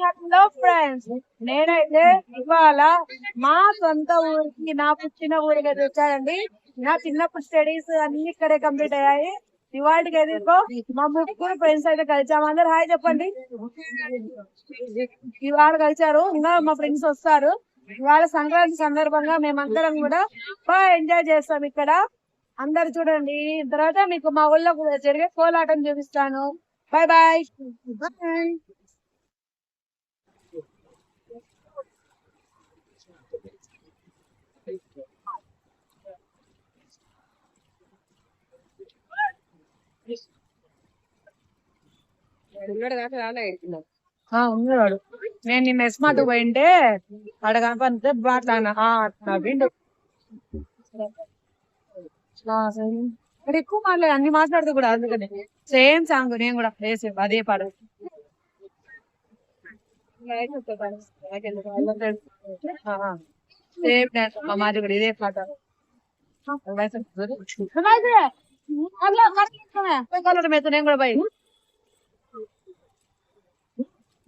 Hello friends నేనైతే ఇవాళ మా సొంత ఊరికి నా పుట్టిన ఊరికి అయితే వచ్చానండి నా చిన్నప్పుడు స్టడీస్ అన్ని ఇక్కడే కంప్లీట్ అయ్యాయి. ఇవాళకి ఎదుర్కో మా ముగ్గురు ఫ్రెండ్స్ అయితే కలిసాము. అందరు హాయ్ చెప్పండి. ఇవాళ కలిసారు ఇంకా మా ఫ్రెండ్స్ వస్తారు. ఇవాళ సంక్రాంతి సందర్భంగా మేమందరం కూడా బాగా ఎంజాయ్ చేస్తాం ఇక్కడ. అందరు చూడండి. తర్వాత మీకు మా ఊళ్ళో కూడా జరిగే కోలాటం చూపిస్తాను. బాయ్. బాయ్. బాయ్ ఆ, ఉన్నాడు నేను నీ మెస్ మాట పోయింటే అక్కడ కనపడితే మాట్లాడినా ఆ, నా విండు ఆ, సరే. ఇక్కడ ఎక్కువ మాట్లాడు అన్ని మాట్లాడుతూ కూడా అందుకని సేమ్ సాంగ్ నేను కూడా వేసే అదే పాడు సేమ్ డాన్స్ మా మాది కూడా ఇదే పాట కలర్ మీద నేను కూడా పోయి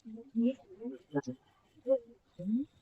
Thank you.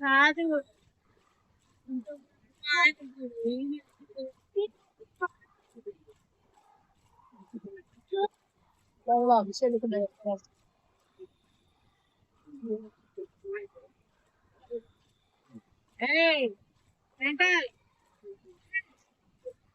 కాదు ఏయ్ మెంటల్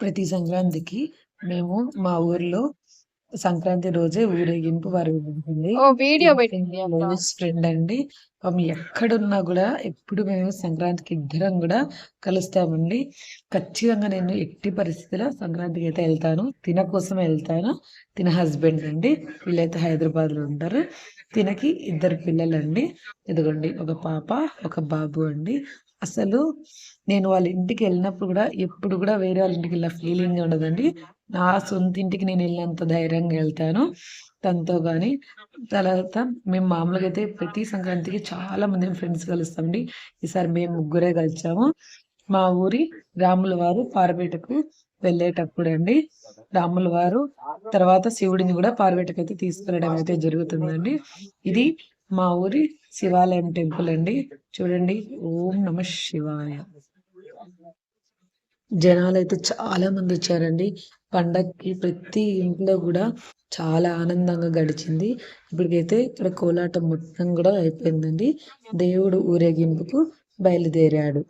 ప్రతి సంక్రాంతికి మేము మా ఊర్లో సంక్రాంతి రోజే ఊరేగింపు వారు ఉంటుంది. వీడియో ఫ్రెండ్ అండి. పాపం ఎక్కడున్నా కూడా ఎప్పుడు మేము సంక్రాంతికి ఇద్దరం కూడా కలుస్తామండి. ఖచ్చితంగా నేను ఎట్టి పరిస్థితిలో సంక్రాంతికి అయితే వెళ్తాను. తిన కోసం వెళ్తాను. తిన హస్బెండ్ అండి. వీళ్ళైతే హైదరాబాద్లో ఉంటారు. తినకి ఇద్దరు పిల్లలండి. ఇదిగోండి ఒక పాప ఒక బాబు అండి. అసలు నేను వాళ్ళ ఇంటికి వెళ్ళినప్పుడు కూడా ఎప్పుడు కూడా వేరే వాళ్ళ ఇంటికి వెళ్ళిన ఫీలింగ్ ఉండదండి. నా సొంత ఇంటికి నేను వెళ్ళినంత ధైర్యంగా వెళ్తాను. తనతో కానీ తర్వాత మేము మామూలుగా అయితే ప్రతి సంక్రాంతికి చాలా మంది ఫ్రెండ్స్ కలుస్తామండి. ఈసారి మేము ముగ్గురే కలిసాము. మా ఊరి రాముల వారు పారబేటకు వెళ్ళేటప్పుడు అండి. రాముల వారు తర్వాత శివుడిని కూడా పారబేటకు అయితే తీసుకెళ్ళడం అయితే జరుగుతుందండి. ఇది మా ఊరి శివాలయం టెంపుల్ అండి. చూడండి ఓం నమ శివాయ. జనాలు అయితే చాలా మంది వచ్చారండి. పండక్కి ప్రతి ఇంట్లో కూడా చాలా ఆనందంగా గడిచింది. ఇప్పటికైతే ఇక్కడ కోలాటం మొత్తం కూడా అయిపోయిందండి. దేవుడు ఊరేగింపుకు బయలుదేరాడు.